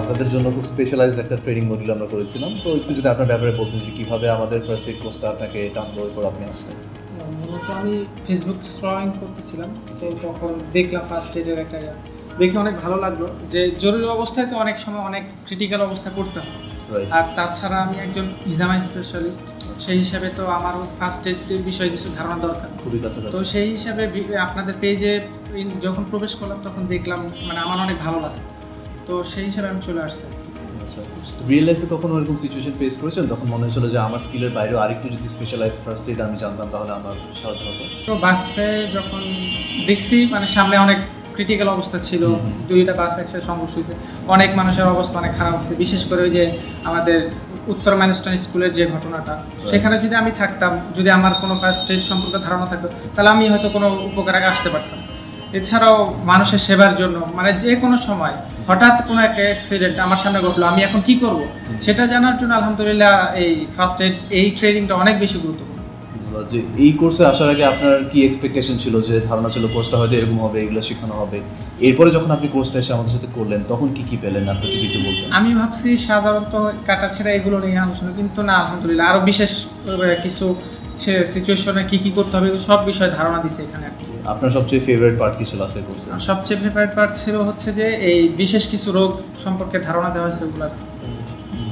আপনাদের জন্য খুব স্পেশালাইজড একটা ট্রেনিং মডিউল আমরা করেছিলাম। তো একটু যদি আপনার ব্যাপারে বলতেন যে কীভাবে আমাদের ফার্স্ট এড কোর্সটা আপনাকে টানলো এরপর আপনি আসলেন। মূলত আমি ফেসবুক স্ক্রলিং করতেছিলাম। তো তখন দেখলাম ফার্স্ট এডের একটা দেখে অনেক ভালো লাগল যে জরুরি অবস্থায় তো অনেক সময় অনেক ক্রিটিক্যাল অবস্থা করতাম রাইট আর তাছাড়া আমি একজন হিজামা স্পেশালিস্ট সেই হিসাবে তো আমার ফার্স্ট এডের বিষয়ে কিছু ধারণা দরকার। খুবই তো সেই হিসাবে আপনাদের পেজে যখন প্রবেশ করলাম তখন দেখলাম মানে আমার অনেক ভালো লাগছে। তো সেই হিসাবে আমি চলে আসছি। আচ্ছা রিয়েল লাইফে কখনো এরকম সিচুয়েশন ফেস করেছেন? তখন মনে হয়েছিল যে আমার স্কিলের বাইরেও আরেকটু যদি স্পেশালাইজড ফার্স্ট এড আমি জানতাম তাহলে আমার সাহায্য হতো। তো বাসে যখন দেখছি মানে সামনে অনেক ক্রিটিক্যাল অবস্থা ছিল। দুইটা বাস একসাথে সংঘর্ষ হয়েছে। অনেক মানুষের অবস্থা অনেক খারাপ হয়েছে। বিশেষ করে ওই যে আমাদের উত্তর ম্যানস্টন স্কুলের যে ঘটনাটা সেখানে যদি আমি থাকতাম যদি আমার কোনো ফার্স্ট এড সম্পর্কে ধারণা থাকতো তাহলে আমি হয়তো কোনো উপকারে আসতে পারতাম। এছাড়াও মানুষের সেবার জন্য মানে যে কোনো সময় হঠাৎ কোনো একটা অ্যাক্সিডেন্ট আমার সামনে ঘটলো আমি এখন কি করব? সেটা জানার জন্য আলহামদুলিল্লাহ এই ফার্স্ট এড এই ট্রেনিংটা অনেক বেশি গুরুত্বপূর্ণ। যে এই কোর্সে আসার আগে আপনার কি এক্সপেকটেশন ছিল যে ধারণা ছিল কোর্সটা হয়তো এরকম হবে এগুলো শেখানো হবে? এরপরে যখন আপনি কোর্সটা এসে আমাদের সাথে করলেন তখন কি কি পেলেন? আপনি যদি একটু বলতেন। আমি ভাবছি সাধারণত কাটা কাটাছেড়া এগুলো নিয়ে আলোচনা কিন্তু না আলহামদুলিল্লাহ। আরও বিশেষ কিছু সিচুয়েশনে কি কি করতে হবে সব বিষয়ে ধারণা দিছে এখানে আর কি। আপনার সবচেয়ে ফেভারিট পার্ট কি ছিল আজকের কোর্সে? সবচেয়ে ফেভারিট পার্ট ছিল হচ্ছে যে এই বিশেষ কিছু রোগ সম্পর্কে ধারণা দেওয়া হয়েছে ওগুলো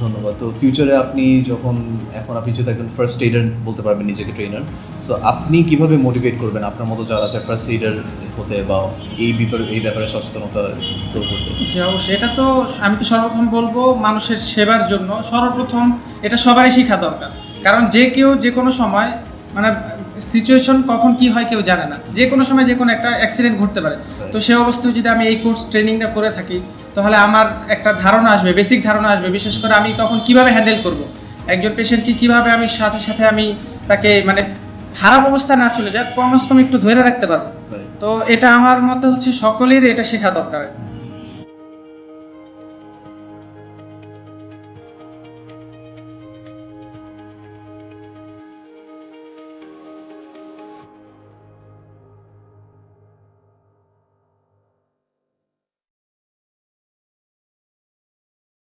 ধন্যবাদ। তো ফিউচারে আপনি যখন এখন আপনি যেহেতু একজন ফার্স্ট এইডার বলতে পারবেন নিজেকে ট্রেনার সো আপনি কীভাবে মোটিভেট করবেন? আপনার মতো যারা আছে ফার্স্ট এইডার হতে বা এই ব্যাপারে এই ব্যাপারে সচেতনতা grow করতে। জি অবশ্যই। এটা তো আমি তো সর্বপ্রথম বলব মানুষের সেবার জন্য। সর্বপ্রথম এটা সবারই শেখা দরকার। কারণ যে কেউ যে কোনো সময় মানে সিচুয়েশন কখন কি হয় কেউ জানে না। যে কোনো সময় যে কোনো একটা অ্যাক্সিডেন্ট ঘটতে পারে। তো সে অবস্থায় যদি আমি এই কোর্স ট্রেনিংটা করে থাকি তাহলে আমার একটা ধারণা আসবে বেসিক ধারণা আসবে। বিশেষ করে আমি তখন কীভাবে হ্যান্ডেল করব? একজন পেশেন্টকে কীভাবে আমি সাথে সাথে আমি তাকে মানে খারাপ অবস্থা না চলে যাক কমস কম একটু ধরে রাখতে পারব। তো এটা আমার মতে হচ্ছে সকলের এটা শেখা দরকার।